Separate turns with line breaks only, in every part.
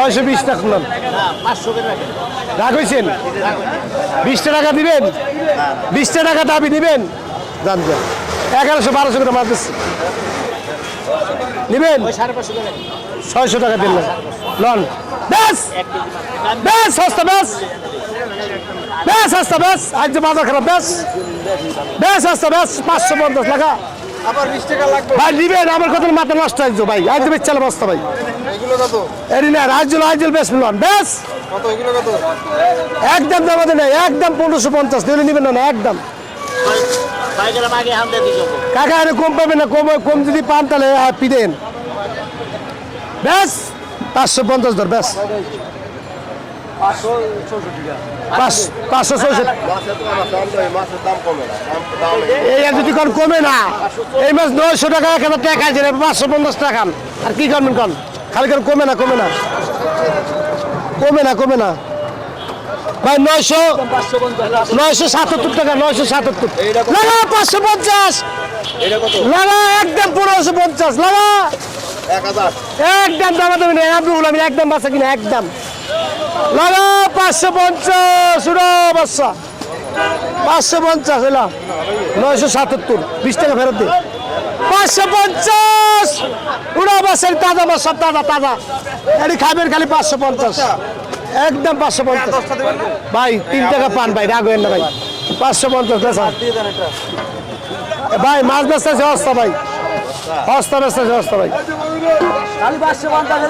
ছয়শো বিশ টাকা শুনলাম রাগ হয়েছেন বিশটা টাকা দিবেন? বিশটা টাকা দাবি দিবেন? জানতে এগারোশো বারোশো করে মাছ দিচ্ছি। নিবেন? ছয়শো টাকা দিলেন লন। ব্যাস! ব্যাস সস্তা ব্যাস! ব্যাস সস্তা ব্যাস! আজ যে বাজার খারাপ ব্যাস! ব্যাস সস্তা ব্যাস! পাঁচশো পঞ্চাশ টাকা।
আবার বিশ টাকা লাগবে।
ভাই নিবেন আমার মাথা নষ্ট হয়েছে ভাই। বস্তা ভাই।
এগুলো কত?
এরি না রাজ্যল রাজ্যল বেশ মিলন ব্যাস
কত এগুলো কত?
একদম দাম দিলে নিবেন না একদম। কাকা আরে কম পাবেন না কম কম যদি পান তাহলে আহ, পিদেন। ব্যাস পাঁচশো পঞ্চাশ ধর ব্যাস পাঁচশো এই আর যদি কমে না এই মাছ নয়শো টাকা এক হাজার টাকা আছে পাঁচশো পঞ্চাশ টাকা আর কি করবেন কন? খালি করে কমে না কমে না। কমে না কমে না। ভাই নয়শো নয়শো সাতাত্তর টাকা নয়শো সাতাত্তর। লাগা পাঁচশো পঞ্চাশ। লাগা একদম পনেরোশো পঞ্চাশ। লাগা একদম দামা দেবেন আপনি বললাম একদম বাচ্চা কিনা একদম। লাগা পাঁচশো পঞ্চাশ বাচ্চা। পাঁচশো পঞ্চাশ এলা নয়শো সাতাত্তর বিশ টাকা ফেরত দে। পাঁচশো পঞ্চাশ উড়ো বাচ্চা তাজা বাস সব তাজা তাজা। এটি খাবেন খালি পাঁচশো পঞ্চাশ। একদম পাঁচশো পঞ্চাশ। ভাই তিন টাকা পান ভাই রাগ না ভাই। পাঁচশো পঞ্চাশ বেচা ভাই মাছ বেচতেছে হস্তা ভাই। হস্তা বেচতেছে হস্তা ভাই।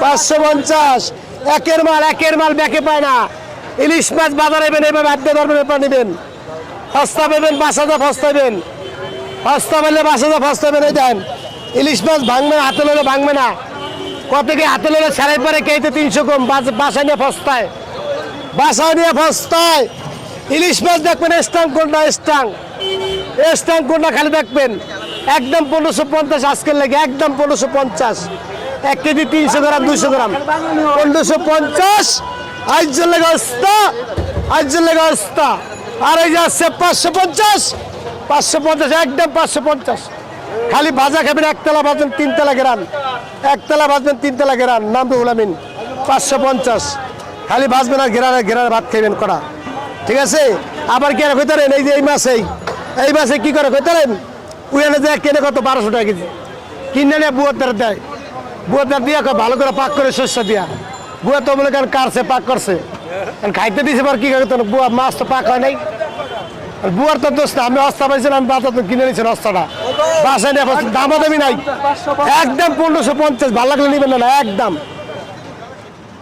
পাঁচশো পঞ্চাশ। একের মাল একের মাল ব্যাকে পায় না। ইলিশ মাছ বাজারে নেবেন এবার বাদ্য ধরবেন এবার নেবেন সস্তা পেবেন পাঁচ হাজার ফস্তাবেন সস্তা পেলে হাজার ফস্তাবেন এই দেন। ইলিশ মাছ ভাঙবে না হাতে লড়ে ভাঙবে না। কত কি হাতে লড়ে ছাড়াই পরে, কেইতে তিনশো কম। বাস- বাসা নিয়ে ফস্তায়। বাসা নিয়ে ফস্তায়। ইলিশ মাছ দেখবেন স্টাং কোনটা স্টাং স্টাং কোনটা খালি দেখবেন। একদম পনেরোশো পঞ্চাশ আজকের লাগে, একদম পনেরোশো পঞ্চাশ। এক কেজি তিনশো গ্রাম দুশো গ্রাম। পনেরোশো পঞ্চাশ। আইজের লেগে অস্তা আইজের লেগে অস্তা আর এই যে আসছে পাঁচশো পঞ্চাশ। পাঁচশো পঞ্চাশ, একদম পাঁচশো পঞ্চাশ। খালি ভাজা খাবেন, একতলা ভাজবেন, তিনতলা গ্রাম। একতলা ভাজবেন, তিনতলা গ্রাম। নাম তো উলামিন। পাঁচশো পঞ্চাশ। খালি ভাজবেন আর ঘেরার ঘেরার ভাত খাইবেন করা ঠিক আছে? আবার কি আর কইতারেন এই যে এই মাসেই এই মাসে কি করে কইতারেন উয়ানে যে কেনে কত? বারোশো টাকা কেজি। কিনে নিয়ে বুয়ার দেয়। বুয়ার দিয়া ভালো করে পাক করে শস্য দিয়া বুয়া তো মনে কারছে, পাক করছে। খাইতে দিছে, পর কি বুয়া, মাছ তো পাক হয় নাই। আর বুয়ার তো দোষ না, আমি অস্তা পাইছিলাম, আমি বাজার তো কিনে নিয়েছেন অস্তাটা। বাসায় নিয়ে দামও দামি নাই। একদম পনেরোশো পঞ্চাশ, ভালো লাগলে নিবেন না, একদম।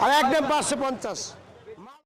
আর একদম পাঁচশো পঞ্চাশ।